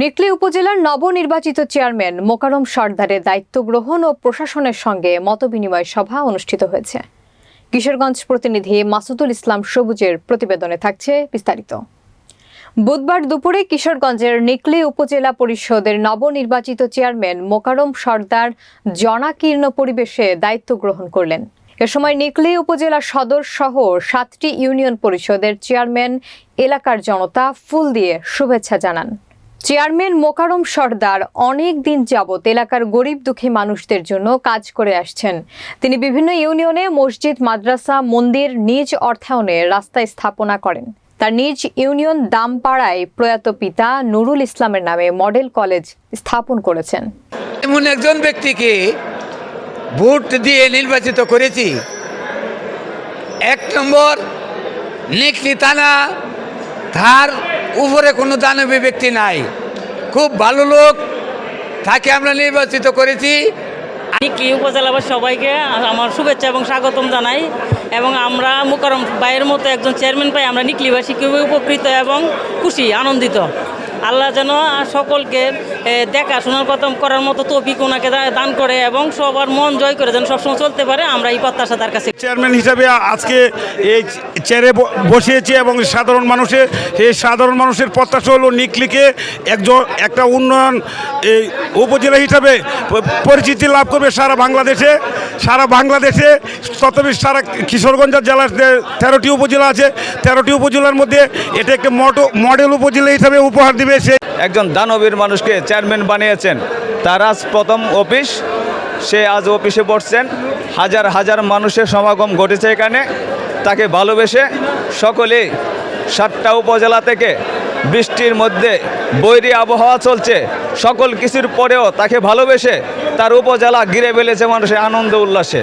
নিকলি উপজেলার নবনির্বাচিত চেয়ারম্যান মোকারম সর্দারের দায়িত্ব গ্রহণ ও প্রশাসনের সঙ্গে মতবিনিময় সভা অনুষ্ঠিত হয়েছে। কিশোরগঞ্জ প্রতিনিধি মাসুদুল ইসলাম সবুজের প্রতিবেদনে থাকছে বিস্তারিত। বুধবার দুপুরে কিশোরগঞ্জের নিকলি উপজেলা পরিষদের নবনির্বাচিত চেয়ারম্যান মোকারম সর্দার জনাকীর্ণ পরিবেশে দায়িত্ব গ্রহণ করলেন। এ সময় নিকলি উপজেলা সদর সহ সাতটি ইউনিয়ন পরিষদের চেয়ারম্যান, এলাকার জনতা ফুল দিয়ে শুভেচ্ছা জানান। চেয়ারম্যান মোকারম সর্দার অনেক দিন যাবৎ এলাকার গরিব দুঃখী মানুষদের জন্য কাজ করে আসছেন। তিনি বিভিন্ন ইউনিয়নে মসজিদ, মাদ্রাসা, মন্দির নিজ অর্থায়নে রাস্তায় স্থাপনা করেন। তার নিজ ইউনিয়ন দামপাড়ায় প্রয়াত পিতা নুরুল ইসলামের নামে মডেল কলেজ স্থাপন করেছেন। এমন একজন ব্যক্তিকে ভোট দিয়ে নির্বাচিত করেছি। এক নম্বর নিকলি থানা তার উপরে কোনো দানবী ব্যক্তি নাই। খুব ভালো লোক, তাকে আমরা নির্বাচিত করেছি। নিকলি উপজেলাবাসী সবাইকে আমার শুভেচ্ছা এবং স্বাগতম জানাই এবং আমরা মোকারম ভাইয়ের মতো একজন চেয়ারম্যান পাই, আমরা নিকলিবাসী খুবই উপকৃত এবং খুশি, আনন্দিত। আল্লাহ যেন সকলকে দেখাশোনার কথা করার মতো তৌফিক ওনাকে দান করে এবং সবার মন জয় করে যেন সবসময় চলতে পারে, আমরা এই প্রত্যাশা তার কাছে চেয়ারম্যান হিসাবে আজকে এই চেয়ারে বসিয়েছে এবং সাধারণ মানুষের এই সাধারণ মানুষের প্রত্যাশা হলো নিকলিকে একজন, একটা উন্নয়ন এই উপজেলা হিসাবে পরিচিতি লাভ করবে সারা বাংলাদেশে। সারা বাংলাদেশে ততবে সারা কিশোরগঞ্জ জেলার তেরোটি উপজেলা আছে, তেরোটি উপজেলার মধ্যে এটা একটা মডেল উপজেলা হিসাবে উপহার দিবে। সে একজন দানবীর মানুষকে চেয়ারম্যান বানিয়েছেন। তার আজ প্রথম অফিস। সে আজ অফিসে বসছেন। হাজার হাজার মানুষের সমাগম ঘটেছে এখানে। তাকে ভালোবেসে সকলে সাতটা উপজেলা থেকে বৃষ্টির মধ্যে বৈরী আবহাওয়া চলছে। সকল কিছুর পরেও তাকে ভালোবেসে তার উপজেলা ঘিরে ফেলেছে মানুষের আনন্দ উল্লাসে।